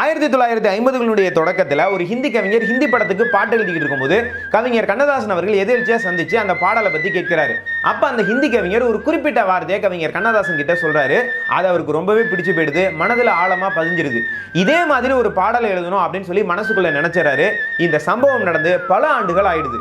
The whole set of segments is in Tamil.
ஆயிரத்தி தொள்ளாயிரத்தி ஐம்பதுகளுடைய தொடக்கத்தில் ஒரு ஹிந்தி கவிஞர் ஹிந்தி படத்துக்கு பாட்டு எழுதிக்கிட்டு இருக்கும்போது கவிஞர் கண்ணதாசன் அவர்கள் எதிர்ச்சியாக சந்திச்சு அந்த பாடலை பற்றி கேட்கிறாரு. அப்போ அந்த ஹிந்தி கவிஞர் ஒரு குறிப்பிட்ட வார்த்தையை கவிஞர் கண்ணதாசன் கிட்ட சொல்றாரு. அது அவருக்கு ரொம்பவே பிடிச்சு போயிடுது. மனதில் ஆழமாக பதிஞ்சிருது. இதே மாதிரி ஒரு பாடலை எழுதணும் அப்படின்னு சொல்லி மனசுக்குள்ளே நினைச்சாரு இந்த சம்பவம் நடந்து பல ஆண்டுகள் ஆயிடுது.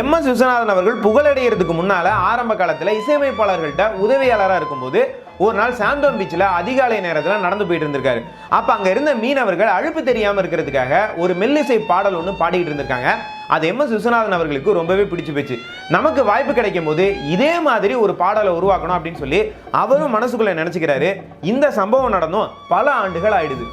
எம் எஸ் விஸ்வநாதன் அவர்கள் புகழடைகிறதுக்கு முன்னால ஆரம்ப காலத்தில் இசையமைப்பாளர்கள்ட்ட உதவியாளராக இருக்கும்போது ஒரு நாள் சாந்தோம் பீச்சில் அதிகாலை நேரத்தில் நடந்து போயிட்டு இருந்திருக்காரு. அப்போ அங்கே இருந்த மீனவர்கள் அழுப்பு தெரியாமல் இருக்கிறதுக்காக ஒரு மெல்லிசை பாடல் ஒன்று பாடிக்கிட்டு இருந்திருக்காங்க. அது எம் எஸ் விஸ்வநாதன் அவர்களுக்கு ரொம்பவே பிடிச்சு போச்சு. நமக்கு வாய்ப்பு கிடைக்கும் போது இதே மாதிரி ஒரு பாடலை உருவாக்கணும் அப்படின்னு சொல்லி அவரும் மனசுக்குள்ள நினச்சிக்கிறாரு. இந்த சம்பவம் நடந்தும் பல ஆண்டுகள் ஆயிடுது.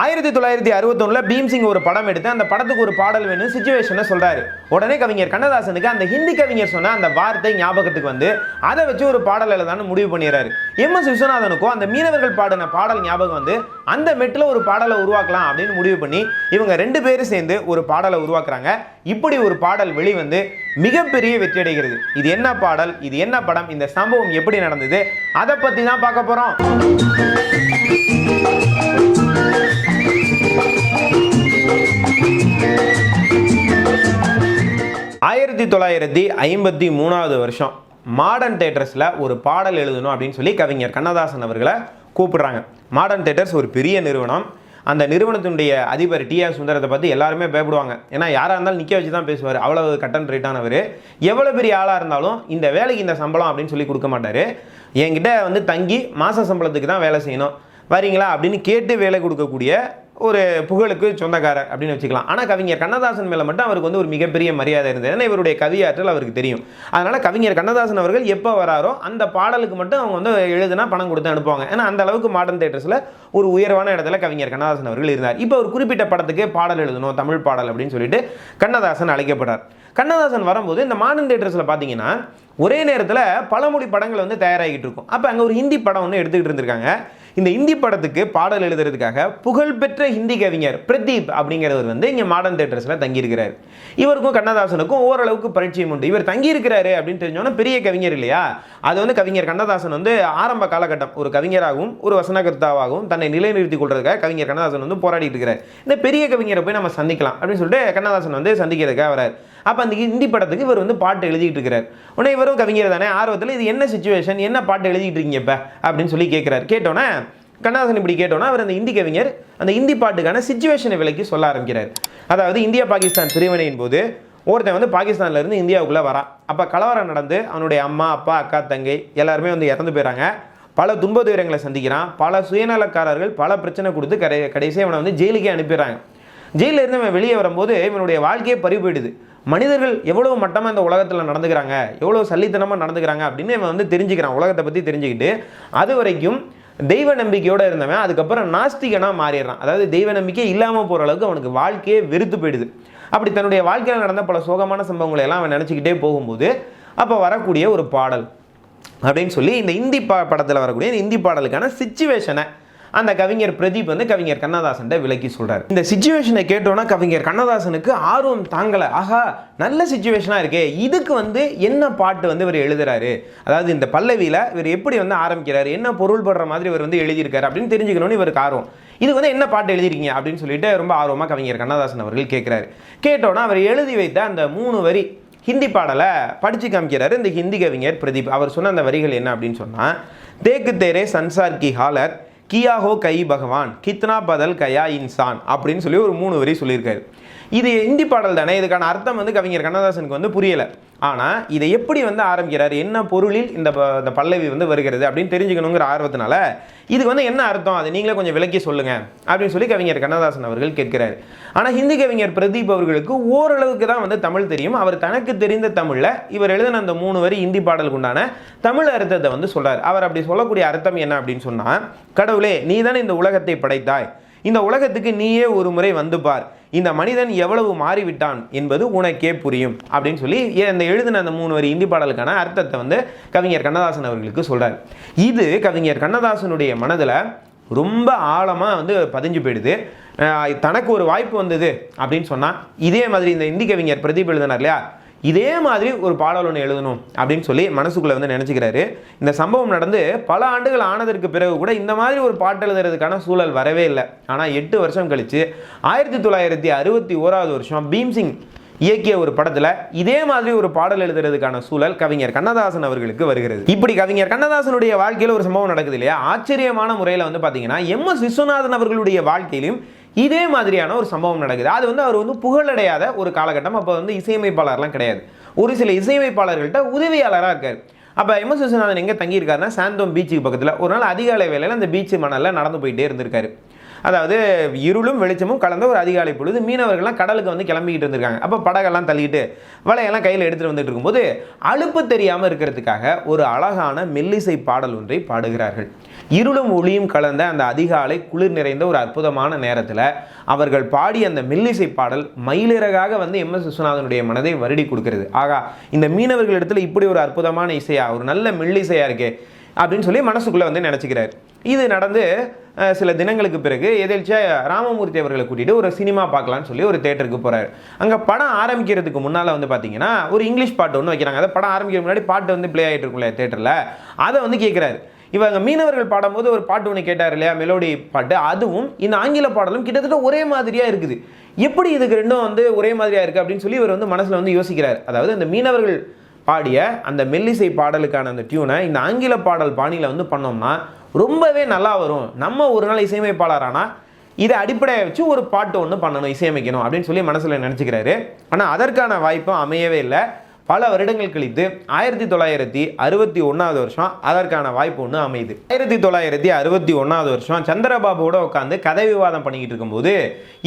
ஆயிரத்தி தொள்ளாயிரத்தி அறுபத்தொன்னில் பீம்சிங் ஒரு படம் எடுத்து அந்த படத்துக்கு ஒரு பாடல் வேணும் சுச்சுவேஷனை சொல்றாரு. உடனே கவிஞர் கண்ணதாசனுக்கு அந்த ஹிந்தி கவிஞர் சொன்ன அந்த வார்த்தை ஞாபகத்துக்கு வந்து அதை வச்சு ஒரு பாடல் எழுதான்னு முடிவு பண்ணிடுறாரு. எம். எஸ். விஸ்வநாதனுக்கும் அந்த மீனவர்கள் பாடின பாடல் ஞாபகம் வந்து அந்த மெட்டில் ஒரு பாடலை உருவாக்கலாம் அப்படின்னு முடிவு பண்ணி இவங்க ரெண்டு பேரும் சேர்ந்து ஒரு பாடலை உருவாக்குறாங்க. இப்படி ஒரு பாடல் வெளிவந்து மிகப்பெரிய வெற்றி அடைகிறது. இது என்ன பாடல்? இது என்ன படம்? இந்த சம்பவம் எப்படி நடந்தது? அதை பற்றி தான் பார்க்க போகிறோம் ஆயிரத்தி தொள்ளாயிரத்தி ஐம்பத்தி மூணாவது வருஷம் மாடர்ன் தேட்டர்ஸில் ஒரு பாடல் எழுதணும் அப்படின்னு சொல்லி கவிஞர் கண்ணதாசன் அவர்களை கூப்பிடுறாங்க. மாடர்ன் தேட்டர்ஸ் ஒரு பெரிய நிறுவனம். அந்த நிறுவனத்தினுடைய அதிபர் டி ஆர் சுந்தரத்தை பற்றி எல்லாருமே பயப்படுவாங்க. ஏன்னா யாராக இருந்தாலும் நிற்க வச்சு தான் பேசுவார். அவ்வளோ கட்டன் ரேட்டானவர் எவ்வளோ பெரிய ஆளாக இருந்தாலும் இந்த வேலைக்கு இந்த சம்பளம் அப்படின்னு சொல்லி கொடுக்க மாட்டார். என்கிட்ட வந்து தங்கி மாத சம்பளத்துக்கு தான் வேலை செய்யணும். வரீங்களா அப்படின்னு கேட்டு வேலை கொடுக்கக்கூடிய ஒரு புகழுக்கு சொந்தக்காரர் அப்படின்னு வச்சுக்கலாம். ஆனால் கவிஞர் கண்ணதாசன் மேலே மட்டும் அவருக்கு வந்து ஒரு மிகப்பெரிய மரியாதை இருந்தது. ஏன்னா இவருடைய கவியாற்றல் அவருக்கு தெரியும். அதனால் கவிஞர் கண்ணதாசன் அவர்கள் எப்போ வராரோ அந்த பாடலுக்கு மட்டும் அவங்க வந்து எழுதுனா பணம் கொடுத்து அனுப்புவாங்க. ஏன்னா அந்த அளவுக்கு மாடர்ன் தேட்டர்ஸில் ஒரு உயர்வான இடத்துல கவிஞர் கண்ணதாசன் அவர்கள் இருந்தார். இப்போ ஒரு குறிப்பிட்ட படத்துக்கு பாடல் எழுதணும் தமிழ் பாடல் அப்படின்னு சொல்லிட்டு கண்ணதாசன் அழைக்கப்படுறார். கண்ணதாசன் வரும்போது இந்த மாடர்ன் தேட்டர்ஸில் பார்த்தீங்கன்னா ஒரே நேரத்தில் பலமொழி படங்கள் வந்து தயாராகிட்டு இருக்கும். அப்போ அங்கே ஒரு ஹிந்தி படம் ஒன்று எடுத்துக்கிட்டு இருந்திருக்காங்க. இந்த ஹிந்தி படத்துக்கு பாடல் எழுதுறதுக்காக புகழ்பெற்ற ஹிந்தி கவிஞர் பிரதீப் அப்படிங்கிறவர் வந்து இங்கே மாடர்ன் தேட்டர்ஸில் தங்கியிருக்கிறார். இவருக்கும் கண்ணதாசனுக்கும் ஓரளவுக்கு பரிச்சயம் உண்டு. இவர் தங்கியிருக்கிறாரு அப்படின்னு தெரிஞ்சோன்னா பெரிய கவிஞர் இல்லையா? அது வந்து கவிஞர் கண்ணதாசன் வந்து ஆரம்ப காலகட்டம். ஒரு கவிஞராகவும் ஒரு வசனகர்த்தாவாகவும் தன்னை நிலைநிறுத்திக் கொள்றதுக்காக கவிஞர் கண்ணதாசன் வந்து போராடிட்டு இருக்கிறார். இந்த பெரிய கவிஞரை போய் நம்ம சந்திக்கலாம் அப்படின்னு சொல்லிட்டு கண்ணதாசன் வந்து சந்திக்கிறதுக்காக வரார் அப்போ அந்த ஹிந்தி படத்துக்கு இவர் வந்து பாட்டு எழுதிக்கிட்டு இருக்கிறார். உடனே இவரும் கவிஞர் தானே ஆர்வத்தில் இது என்ன சுச்சுவேஷன் என்ன பாட்டு எழுதிட்டு இருக்கீங்க இப்போ? அப்படின்னு சொல்லி கேட்குறாரு. கேட்டோன்னே கண்ணாசன் இப்படி கேட்டோன்னா அவர் அந்த ஹிந்தி கவிஞர் அந்த ஹிந்தி பாட்டுக்கான சுச்சுவேஷனை விலைக்கு சொல்ல ஆரம்பிக்கிறார். அதாவது இந்தியா பாகிஸ்தான் பிரிவினையின் போது ஒருத்தன் வந்து பாகிஸ்தான்லேருந்து இந்தியாவுக்குள்ளே வரான் அப்போ கலவரம் நடந்து அவனுடைய அம்மா அப்பா அக்கா தங்கை எல்லாருமே வந்து இறந்து போயிறாங்க. பல துன்ப துயரங்களை சந்திக்கிறான். பல சுயநலக்காரர்கள் பல பிரச்சனை கொடுத்து கடை கடைசியாக அவனை வந்து ஜெயிலுக்கே அனுப்பிடுறாங்க. ஜெயிலில் இருந்து அவன் வெளியே வரும்போது இவனுடைய வாழ்க்கையே பறி போயிடுது மனிதர்கள் எவ்வளோ மட்டமாக இந்த உலகத்தில் நடந்துக்கிறாங்க எவ்வளோ சல்லித்தனமாக நடந்துக்கிறாங்க அப்படின்னு இவன் வந்து தெரிஞ்சுக்கிறான் உலகத்தை பற்றி தெரிஞ்சுக்கிட்டு. அது வரைக்கும் தெய்வ நம்பிக்கையோடு இருந்தவன் அதுக்கப்புறம் நாஸ்திகனாக மாறிடுறான். அதாவது தெய்வ நம்பிக்கை இல்லாமல் போகிற அளவுக்கு அவனுக்கு வாழ்க்கையே வெறுத்து போயிடுது. அப்படி தன்னுடைய வாழ்க்கையில் நடந்த பல சோகமான சம்பவங்களை எல்லாம் அவன் நினச்சிக்கிட்டே போகும்போது அப்போ வரக்கூடிய ஒரு பாடல் அப்படின்னு சொல்லி இந்த இந்தி பா படத்தில் வரக்கூடிய இந்த இந்தி பாடலுக்கான சுச்சுவேஷனை அந்த கவிஞர் பிரதீப் வந்து கவிஞர் கண்ணதாசன் விலக்கி சொல்கிறார் இந்த சுச்சுவேஷனை கேட்டோன்னா கவிஞர் கண்ணதாசனுக்கு ஆர்வம் தாங்கலை. ஆகா நல்ல சுச்சுவேஷனாக இருக்கே. இதுக்கு வந்து என்ன பாட்டு வந்து இவர் எழுதுறாரு? அதாவது இந்த பல்லவியில் இவர் எப்படி வந்து ஆரம்பிக்கிறாரு? என்ன பொருள் படுற மாதிரி இவர் வந்து எழுதியிருக்காரு அப்படின்னு தெரிஞ்சுக்கணும்னு இவருக்கு ஆர்வம். இது வந்து என்ன பாட்டு எழுதிருக்கீங்க அப்படின்னு சொல்லிட்டு ரொம்ப ஆர்வமாக கவிஞர் கண்ணதாசன் அவர்கள் கேட்குறாரு கேட்டோன்னா அவர் எழுதி வைத்த அந்த மூணு வரி ஹிந்தி பாடலை படித்து காமிக்கிறாரு இந்த ஹிந்தி கவிஞர் பிரதீப். அவர் சொன்ன அந்த வரிகள் என்ன அப்படின்னு சொன்னால் தேக்கு தேரே சன்சார் கி ஹாலர் கியா ஹோ கை பகவான் கித்னா பதல் கயா இன்சான் அப்படின்னு சொல்லி ஒரு மூணு வரி சொல்லியிருக்காரு. இது இந்தி பாடல் தானே? இதுக்கான அர்த்தம் வந்து கவிஞர் கண்ணதாசனுக்கு வந்து புரியலை. ஆனால் இதை எப்படி வந்து ஆரம்பிக்கிறார்? என்ன பொருளில் இந்த இந்த பல்லவி வந்து வருகிறது? அப்படின்னு தெரிஞ்சுக்கணுங்கிற ஆர்வத்தினால இதுக்கு வந்து என்ன அர்த்தம்? அதை நீங்களே கொஞ்சம் விளக்கி சொல்லுங்கள் அப்படின்னு சொல்லி கவிஞர் கண்ணதாசன் அவர்கள் கேட்கிறார். ஆனால் ஹிந்தி கவிஞர் பிரதீப் அவர்களுக்கு ஓரளவுக்கு தான் வந்து தமிழ் தெரியும். அவர் தனக்கு தெரிந்த தமிழில் இவர் எழுதின அந்த மூணு வரி ஹிந்தி பாடலுக்கு உண்டான தமிழ் அர்த்தத்தை வந்து சொல்கிறார் அவர் அப்படி சொல்லக்கூடிய அர்த்தம் என்ன அப்படின்னு சொன்னால் கடவுளே நீ இந்த உலகத்தை படைத்தாய். இந்த உலகத்துக்கு நீயே ஒரு முறை வந்து பார். இந்த மனிதன் எவ்வளவு மாறிவிட்டான் என்பது உனக்கே புரியும் அப்படின்னு சொல்லி ஏ- இந்த எழுதின அந்த மூணு வரி இந்தி பாடலுக்கான அர்த்தத்தை வந்து கவிஞர் கண்ணதாசன் அவர்களுக்கு சொல்கிறார் இது கவிஞர் கண்ணதாசனுடைய மனதில் ரொம்ப ஆழமாக வந்து பதிஞ்சு போயிடுது. தனக்கு ஒரு வாய்ப்பு வந்தது அப்படின்னு சொன்னால் இதே மாதிரி இந்த இந்தி கவிஞர் பிரதீப் எழுதினார் இல்லையா? இதே மாதிரி ஒரு பாடல் ஒன்று எழுதணும் அப்படின்னு சொல்லி மனசுக்குள்ளே வந்து நினச்சிக்கிறாரு. இந்த சம்பவம் நடந்து பல ஆண்டுகள் ஆனதற்கு பிறகு கூட இந்த மாதிரி ஒரு பாட்டு எழுதுறதுக்கான சூழல் வரவே இல்லை. ஆனால் எட்டு வருஷம் கழித்து ஆயிரத்தி தொள்ளாயிரத்தி அறுபத்தி ஓராவது வருஷம் பீம்சிங் இயக்கிய ஒரு படத்துல இதே மாதிரி ஒரு பாடல் எழுதுறதுக்கான சூழல் கவிஞர் கண்ணதாசன் அவர்களுக்கு வருகிறது. இப்படி கவிஞர் கண்ணதாசனுடைய வாழ்க்கையில் ஒரு சம்பவம் நடக்குது இல்லையா? ஆச்சரியமான முறையில் வந்து பார்த்தீங்கன்னா எம் எஸ் விஸ்வநாதன் அவர்களுடைய வாழ்க்கையிலும் இதே மாதிரியான ஒரு சம்பவம் நடக்குது. அது வந்து அவர் வந்து புகழடையாத ஒரு காலகட்டம். அப்போ வந்து இசையமைப்பாளர்லாம் கிடையாது. ஒரு சில இசையமைப்பாளர்கள்ட்ட உதவியாளராக இருக்கார். அப்போ எம் எஸ் விஸ்வநாதன் எங்கே தங்கியிருக்காருன்னா சாந்தோம் பீச்சுக்கு பக்கத்தில் ஒரு நாள் அதிகாலை வேலையில் அந்த பீச் மணலில் நடந்து போயிட்டே இருந்திருக்காரு. அதாவது இருளும் வெளிச்சமும் கலந்த ஒரு அதிகாலை பொழுது மீனவர்கள்லாம் கடலுக்கு வந்து கிளம்பிக்கிட்டு இருந்திருக்காங்க. அப்போ படகெல்லாம் தள்ளிட்டு வலையெல்லாம் கையில் எடுத்துகிட்டு வந்துட்டு இருக்கும்போது அலுப்பு தெரியாமல் இருக்கிறதுக்காக ஒரு அழகான மெல்லிசை பாடல் ஒன்றை பாடுகிறார்கள். இருளும் ஒளியும் கலந்த அந்த அதிகாலை குளிர் நிறைந்த ஒரு அற்புதமான நேரத்தில் அவர்கள் பாடிய அந்த மில்லிசை பாடல் மயிலிறகாக வந்து எம். எஸ். விஸ்வநாதனுடைய மனதை வருடி கொடுக்கிறது. ஆகா இந்த மீனவர்கள் இடத்துல இப்படி ஒரு அற்புதமான இசையா ஒரு நல்ல மில்லிசையாக இருக்கே அப்படின்னு சொல்லி மனசுக்குள்ளே வந்து நினச்சிக்கிறார். இது நடந்து சில தினங்களுக்கு பிறகு எதேச்சியாக ராமமூர்த்தி அவர்களை கூட்டிகிட்டு ஒரு சினிமா பார்க்கலான்னு சொல்லி ஒரு தேட்டருக்கு போகிறார் அங்கே படம் ஆரம்பிக்கிறதுக்கு முன்னால் வந்து பார்த்தீங்கன்னா ஒரு இங்கிலீஷ் பாட்டு ஒன்று வைக்கிறாங்க. அதை படம் ஆரம்பிக்கிற முன்னாடி பாட்டு வந்து ப்ளே ஆகிட்டு இருக்கும்ல தேட்டரில் அதை வந்து கேட்குறாரு இவங்க மீனவர்கள் பாடும்போது ஒரு பாட்டு ஒன்று கேட்டார் இல்லையா மெலோடி பாட்டு. அதுவும் இந்த ஆங்கில பாடலும் கிட்டத்தட்ட ஒரே மாதிரியாக இருக்குது. எப்படி இதுக்கு ரெண்டும் வந்து ஒரே மாதிரியாக இருக்குது அப்படின்னு சொல்லி இவர் வந்து மனசில் வந்து யோசிக்கிறார். அதாவது இந்த மீனவர்கள் பாடிய அந்த மெல்லிசை பாடலுக்கான அந்த டியூனை இந்த ஆங்கில பாடல் பாணியில் வந்து பண்ணோம்னா ரொம்பவே நல்லா வரும். நம்ம ஒரு நாள் இசையமைப்பாளரானா இதை அடிப்படையாக வச்சு ஒரு பாட்டு ஒன்று பண்ணணும் இசையமைக்கணும் அப்படின்னு சொல்லி மனசில் நினச்சிக்கிறாரு. ஆனால் அதற்கான வாய்ப்பும் அமையவே இல்லை. பல வருடங்கள் கழித்து ஆயிரத்தி தொள்ளாயிரத்தி அறுபத்தி ஒன்றாவது வருஷம் அதற்கான வாய்ப்பு ஒன்று அமையுது. ஆயிரத்தி தொள்ளாயிரத்தி அறுபத்தி ஒன்றாவது வருஷம் சந்திரபாபுவோட உட்காந்து கதை விவாதம் பண்ணிக்கிட்டு இருக்கும்போது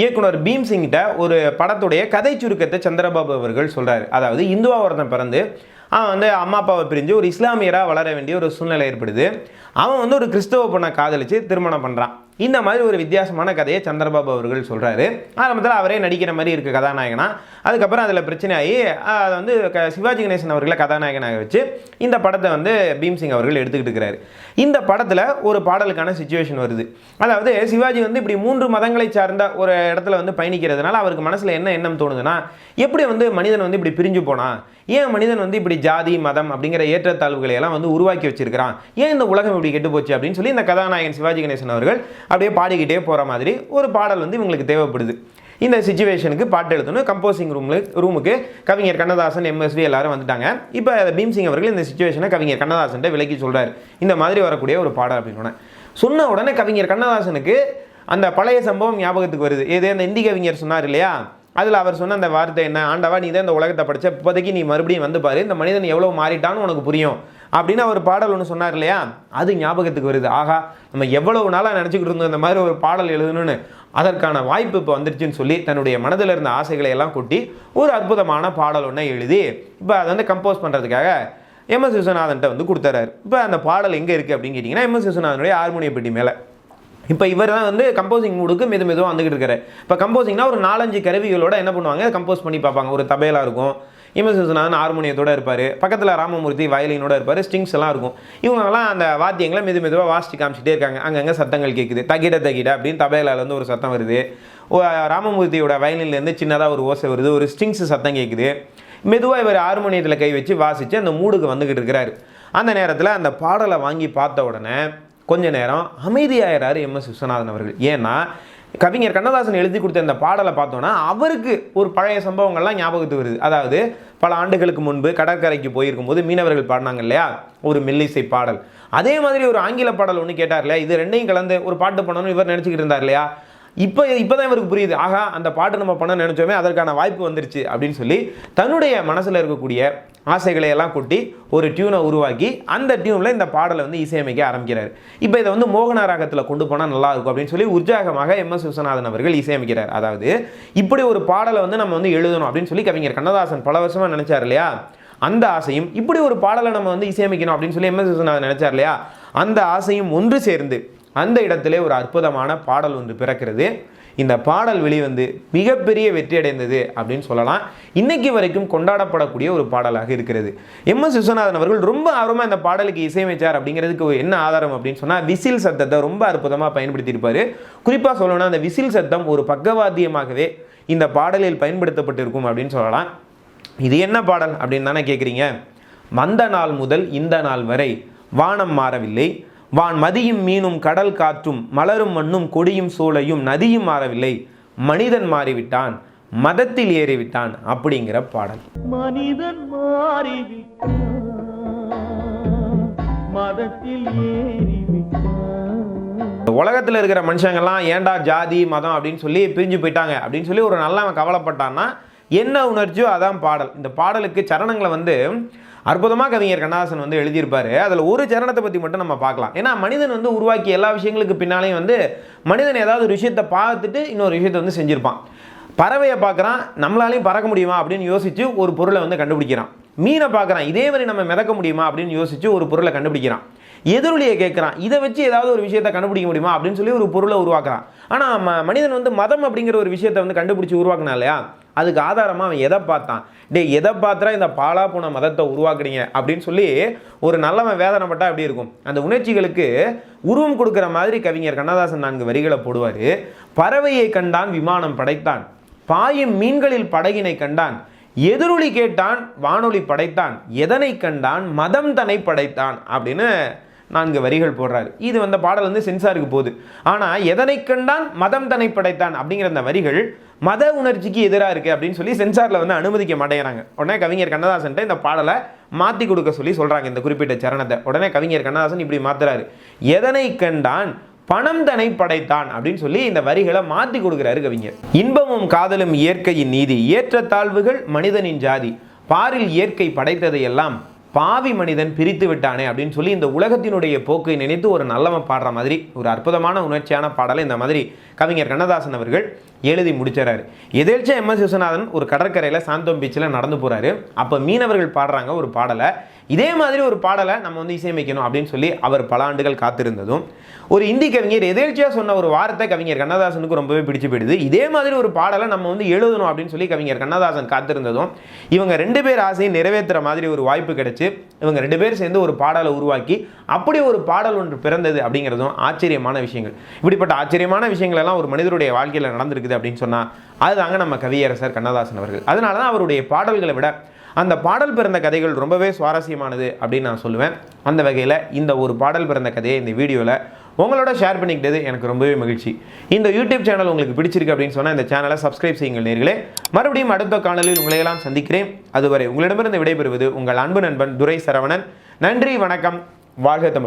இயக்குனர் பீம்சிங்கிட்ட ஒரு படத்துடைய கதை சுருக்கத்தை சந்திரபாபு அவர்கள் சொல்கிறார் அதாவது இந்துவா ஒருத்தன் பிறந்து அவன் வந்து அம்மா அப்பாவை பிரிஞ்சு ஒரு இஸ்லாமியராக வளர வேண்டிய ஒரு சூழ்நிலை ஏற்படுது. அவன் வந்து ஒரு கிறிஸ்தவ பொண்ணை காதலித்து திருமணம் பண்ணுறான் இந்த மாதிரி ஒரு வித்தியாசமான கதையை சந்திரபாபு அவர்கள் சொல்கிறாரு ஆரம்பத்தில் அவரே நடிக்கிற மாதிரி இருக்குது கதாநாயகனா. அதுக்கப்புறம் அதில் பிரச்சனை ஆகி அதை வந்து க- சிவாஜி கணேசன் அவர்களை கதாநாயகனாக வச்சு இந்த படத்தை வந்து பீம்சிங் அவர்கள் எடுத்துக்கிட்டு இருக்கிறாரு. இந்த படத்தில் ஒரு பாடலுக்கான சுச்சுவேஷன் வருது. அதாவது சிவாஜி வந்து இப்படி மூன்று மதங்களை சார்ந்த ஒரு இடத்துல வந்து பயணிக்கிறதுனால அவருக்கு மனசில் என்ன எண்ணம் தோணுதுன்னா எப்படி வந்து மனிதன் வந்து இப்படி பிரிஞ்சு போனான் ஏன் மனிதன் வந்து இப்படி ஜாதி மதம் அப்படிங்கிற ஏற்றத்தாழ்வுகளை எல்லாம் வந்து உருவாக்கி வச்சிருக்கிறான்? ஏன் இந்த உலகம் இப்படி கெட்டு போச்சு அப்படின்னு சொல்லி இந்த கதாநாயகன் சிவாஜி கணேசன் அவர்கள் அப்படியே பாடிக்கிட்டே போகிற மாதிரி ஒரு பாடல் வந்து இவங்களுக்கு தேவைப்படுது. இந்த சுச்சுவேஷனுக்கு பாட்டு எழுதணும். கம்போசிங் ரூமில் ரூமுக்கு கவிஞர் கண்ணதாசன் எம்எஸ்வி எல்லாரும் வந்துட்டாங்க. இப்போ பீம்சிங் அவர்கள் இந்த சுச்சுவேஷனை கவிஞர் கண்ணதாசன்ட்ட விலக்கி சொல்கிறார் இந்த மாதிரி வரக்கூடிய ஒரு பாடல் அப்படின்னு. சொன்ன உடனே கவிஞர் கண்ணதாசனுக்கு அந்த பழைய சம்பவம் ஞாபகத்துக்கு வருது. ஏதே அந்த இந்தி கவிஞர் சொன்னார் இல்லையா? அதில் அவர் சொன்ன அந்த வார்த்தை என்ன? ஆண்டவா நீ தான் இந்த உலகத்தை படித்த இப்போதைக்கு நீ மறுபடியும் வந்து பாரு இந்த மனிதன் எவ்வளோ மாறிட்டான்னு உனக்கு புரியும். அப்படின்னு அவர் பாடல் ஒன்று சொன்னார் இல்லையா? அது ஞாபகத்துக்கு வருது. ஆகா நம்ம எவ்வளவு நாளாக நினச்சிக்கிட்டு இருந்தோம் இந்த மாதிரி ஒரு பாடல் எழுதணும்னு. அதற்கான வாய்ப்பு இப்போ வந்துருச்சுன்னு சொல்லி தன்னுடைய மனதில் இருந்த ஆசைகளை எல்லாம் கொட்டி ஒரு அற்புதமான பாடல் ஒன்றை எழுதி இப்போ அதை வந்து கம்போஸ் பண்ணுறதுக்காக எம்எஸ் விஸ்வநாதன்ட்ட வந்து கொடுத்துறாரு. இப்போ அந்த பாடல் எங்கே இருக்குது அப்படின்னு கேட்டிங்கன்னா எம்எஸ் விஸ்வநாதனுடைய ஹார்மோனிய பெட்டி மேலே. இப்போ இவர் தான் வந்து கம்போசிங் மூடுக்கு மெது மெதுவாக வந்துகிட்டு இருக்காரு. இப்போ கம்போசிங்னா ஒரு நாலஞ்சு கருவிகளோட என்ன பண்ணுவாங்க? கம்போஸ் பண்ணி பார்ப்பாங்க. ஒரு தபேலா இருக்கும். எம்எஸ் ஹார்மோனியத்தோடு இருப்பார். பக்கத்தில் ராமமூர்த்தி வயலினோட இருப்பார். ஸ்ட்ரிங்ஸ் எல்லாம் இருக்கும். இவங்கெல்லாம் அந்த வாத்தியங்களை மெது மெதுவாக வாசிச்சு காமிச்சிட்டே இருக்காங்க. அங்கங்கே சத்தங்கள் கேட்குது தகிட தகிட அப்படின்னு தபேலாலேருந்து ஒரு சத்தம் வருது. ராமமூர்த்தியோட வயலின்லேருந்து சின்னதாக ஒரு ஓசை வருது. ஒரு ஸ்ட்ரிங்ஸ் சத்தம் கேட்குது மெதுவாக இவர் ஹார்மோனியத்தில் கை வச்சு வாசித்து அந்த மூடுக்கு வந்துக்கிட்டு இருக்கிறாரு அந்த நேரத்தில் அந்த பாடலை வாங்கி பார்த்த உடனே கொஞ்ச நேரம் அமைதியாகிறாரு எம் எஸ் விஸ்வநாதன் அவர்கள். ஏன்னா கவிஞர் கண்ணதாசன் எழுதி கொடுத்த இந்த பாடலை பார்த்தோன்னா அவருக்கு ஒரு பழைய சம்பவங்கள்லாம் ஞாபகத்துக்கு வருது. அதாவது பல ஆண்டுகளுக்கு முன்பு கடற்கரைக்கு போயிருக்கும்போது மீனவர்கள் பாடினாங்க இல்லையா? ஒரு மெல்லிசை பாடல். அதே மாதிரி ஒரு ஆங்கில பாடல் ஒன்று கேட்டார் இல்லையா? இது ரெண்டையும் கலந்து ஒரு பாட்டு பண்ணணும்னு இவர் நினச்சிக்கிட்டு இருந்தார் இல்லையா? இப்போ இப்போ தான் இவருக்கு புரியுது. ஆகா அந்த பாட்டு நம்ம பண்ண நினச்சோமே அதற்கான வாய்ப்பு வந்துருச்சு அப்படின்னு சொல்லி தன்னுடைய மனசில் இருக்கக்கூடிய ஆசைகளை எல்லாம் கொட்டி ஒரு டியூனை உருவாக்கி அந்த டியூனில் இந்த பாடலை வந்து இசையமைக்க ஆரம்பிக்கிறார். இப்போ இதை வந்து மோகன ராகத்தில் கொண்டு போனால் நல்லா இருக்கும் அப்படின்னு சொல்லி உற்சாகமாக எம் எஸ் விஸ்வநாதன் அவர்கள் இசையமைக்கிறார். அதாவது இப்படி ஒரு பாடலை வந்து நம்ம வந்து எழுதணும் அப்படின்னு சொல்லி கவிஞர் கண்ணதாசன் பல வருஷமாக நினச்சார் இல்லையா? அந்த ஆசையும் இப்படி ஒரு பாடலை நம்ம வந்து இசையமைக்கணும் அப்படின்னு சொல்லி எம் எஸ் விஸ்வநாதன் நினைச்சார் இல்லையா? அந்த ஆசையும் ஒன்று சேர்ந்து அந்த இடத்திலே ஒரு அற்புதமான பாடல் ஒன்று பிறக்கிறது. இந்த பாடல் வெளிவந்து மிகப்பெரிய வெற்றி அடைந்தது அப்படின்னு சொல்லலாம். இன்னைக்கு வரைக்கும் கொண்டாடப்படக்கூடிய ஒரு பாடலாக இருக்கிறது. எம். எஸ். விஸ்வநாதன் அவர்கள் ரொம்ப ஆர்வமாக இந்த பாடலுக்கு இசையமைச்சார் அப்படிங்கிறதுக்கு என்ன ஆதாரம் அப்படின்னு சொன்னால் விசில் சத்தத்தை ரொம்ப அற்புதமாக பயன்படுத்தியிருப்பார். குறிப்பாக சொல்லணும்னா அந்த விசில் சத்தம் ஒரு பக்கவாத்தியமாகவே இந்த பாடலில் பயன்படுத்தப்பட்டிருக்கும் அப்படின்னு சொல்லலாம். இது என்ன பாடல் அப்படின்னு தானே கேட்குறீங்க வந்த நாள் முதல் இந்த நாள் வரை வானம் மாறவில்லை. வான் மதியும் மீனும் கடல் காற்றும் மலரும் மண்ணும் கொடியும் சோலையும் நதியும் மாறவில்லை. மனிதன் மாறிவிட்டான் மதத்தில் ஏறிவிட்டான் அப்படிங்கிற பாடல். மனிதன் மாறிவிட்டான் மதத்தில் உலகத்தில் இருக்கிற மனுஷங்கள்லாம் ஏன்டா ஜாதி மதம் அப்படின்னு சொல்லி பிரிஞ்சு போயிட்டாங்க அப்படின்னு சொல்லி ஒரு நல்லவன் கவலைப்பட்டான்னா என்ன உணர்ச்சியோ அதான் பாடல். இந்த பாடலுக்கு சரணங்களை வந்து அற்புதமாக கவிஞர் கண்ணதாசன் வந்து எழுதியிருப்பாரு. அதில் ஒரு சரணத்தை பற்றி மட்டும் நம்ம பார்க்கலாம். ஏன்னா மனிதன் வந்து உருவாக்கிய எல்லா விஷயங்களுக்கு பின்னாலேயும் வந்து மனிதன் ஏதாவது ஒரு விஷயத்தை பார்த்துட்டு இன்னொரு விஷயத்தை வந்து செஞ்சுருப்பான். பறவையை பார்க்குறான் நம்மளாலையும் பறக்க முடியுமா அப்படின்னு யோசித்து ஒரு பொருளை வந்து கண்டுபிடிக்கிறான். மீனை பார்க்குறான் இதே மாதிரி நம்ம மிதக்க முடியுமா? அப்படின்னு யோசிச்சு ஒரு பொருளை கண்டுபிடிக்கிறான். எதிரொலியை கேட்குறான் இதை வச்சு ஏதாவது ஒரு விஷயத்தை கண்டுபிடிக்க முடியுமா? அப்படின்னு சொல்லி ஒரு பொருளை உருவாக்குறான். ஆனால் ம மனிதன் வந்து மதம் அப்படிங்கிற ஒரு விஷயத்தை வந்து கண்டுபிடிச்சி உருவாக்குனா இல்லையா? அதுக்கு ஆதாரமாக அவன் எதை பார்த்தான்? டேய் எதை பார்த்தா இந்த பாலா போன மதத்தை உருவாக்குறீங்க? அப்படின்னு சொல்லி ஒரு நல்லவன் வேதனைப்பட்டா எப்படி இருக்கும்? அந்த உணர்ச்சிகளுக்கு உருவம் கொடுக்குற மாதிரி கவிஞர் கண்ணதாசன் நான்கு வரிகளை போடுவார். பறவையை கண்டான் விமானம் படைத்தான். பாயும் மீன்களில் படகினை கண்டான். எதிரொலி கேட்டான் வானொலி படைத்தான். எதனை கண்டான் மதம் தன்னை படைத்தான் அப்படின்னு நான்கு வரிகள் போடுறாரு. இது வந்த பாடல் வந்து சென்சாருக்கு போகுது. ஆனால் எதனை கண்டான் மதம் தன்னை படைத்தான் அப்படிங்கிற அந்த வரிகள் மத உணர்ச்சிக்கு எதிராக இருக்குது அப்படின்னு சொல்லி சென்சாரில் வந்து அனுமதிக்க மாட்டேங்கிறாங்க. உடனே கவிஞர் கண்ணதாசன்ட்ட இந்த பாடலை மாற்றி கொடுக்க சொல்லி சொல்கிறாங்க இந்த குறிப்பிட்ட சரணத்தை. உடனே கவிஞர் கண்ணதாசன் இப்படி மாத்துறாரு. எதனை கண்டான் பணம் தனை படைத்தான் அப்படின்னு சொல்லி இந்த வரிகளை மாற்றி கொடுக்குறாரு கவிஞர். இன்பமும் காதலும் இயற்கையின் நீதி ஏற்றத்தாழ்வுகள் மனிதனின் ஜாதி. பாரில் இயற்கை படைத்ததையெல்லாம் பாவி மனிதன் பிரித்து விட்டானே அப்படின்னு சொல்லி இந்த உலகத்தினுடைய போக்கை நினைத்து ஒரு நல்லவன் பாடுற மாதிரி ஒரு அற்புதமான உணர்ச்சியான பாடலை இந்த மாதிரி கவிஞர் கண்ணதாசன் அவர்கள் எழுதி முடிச்சிடறாரு. எதேர்ச்சா எம் எஸ் விஸ்வநாதன் ஒரு கடற்கரையில் சாந்தோம் பீச்சில் நடந்து போகிறாரு அப்போ மீனவர்கள் பாடுறாங்க ஒரு பாடலை. இதே மாதிரி ஒரு பாடலை நம்ம வந்து இசையமைக்கணும் அப்படின்னு சொல்லி அவர் பல ஆண்டுகள் காத்திருந்ததும் ஒரு இந்தி கவிஞர் எதேர்ச்சியாக சொன்ன ஒரு வார்த்தை கவிஞர் கண்ணதாசனுக்கு ரொம்பவே பிடிச்சு போயிடுது. இதே மாதிரி ஒரு பாடலை நம்ம வந்து எழுதணும் அப்படின்னு சொல்லி கவிஞர் கண்ணதாசன் காத்திருந்ததும் இவங்க ரெண்டு பேர் ஆசையை நிறைவேற்றுற மாதிரி ஒரு வாய்ப்பு கிடைச்சி இவங்க ரெண்டு பேர் சேர்ந்து ஒரு பாடலை உருவாக்கி அப்படி ஒரு பாடல் ஒன்று பிறந்தது அப்படிங்கிறதும் ஆச்சரியமான விஷயங்கள். இப்படிப்பட்ட ஆச்சரியமான விஷயங்கள் எல்லாம் ஒரு மனிதருடைய வாழ்க்கையில் நடந்திருக்குது அப்படின்னு சொன்னால் அதுதாங்க நம்ம கவியரசர் கண்ணதாசன் அவர்கள். அதனால தான் அவருடைய பாடல்களை விட அந்த பாடல் பிறந்த கதைகள் ரொம்பவே சுவாரஸ்யமானது அப்படின்னு நான் சொல்லுவேன். அந்த வகையில் இந்த ஒரு பாடல் பிறந்த கதையை இந்த வீடியோவில் உங்களோட ஷேர் பண்ணிக்கிட்டது எனக்கு ரொம்பவே மகிழ்ச்சி. இந்த யூடியூப் சேனல் உங்களுக்கு பிடிச்சிருக்கு அப்படின்னு சொன்னால் இந்த சேனலை சப்ஸ்கிரைப் செய்யுங்கள் நேர்களே. மறுபடியும் அடுத்த காணொலியில் உங்களை எல்லாம் சந்திக்கிறேன். அதுவரை உங்களிடமிருந்து விடைபெறுவது உங்கள் அன்பு நண்பன் துரை சரவணன் நன்றி வணக்கம். வாழ்க தமிழ்.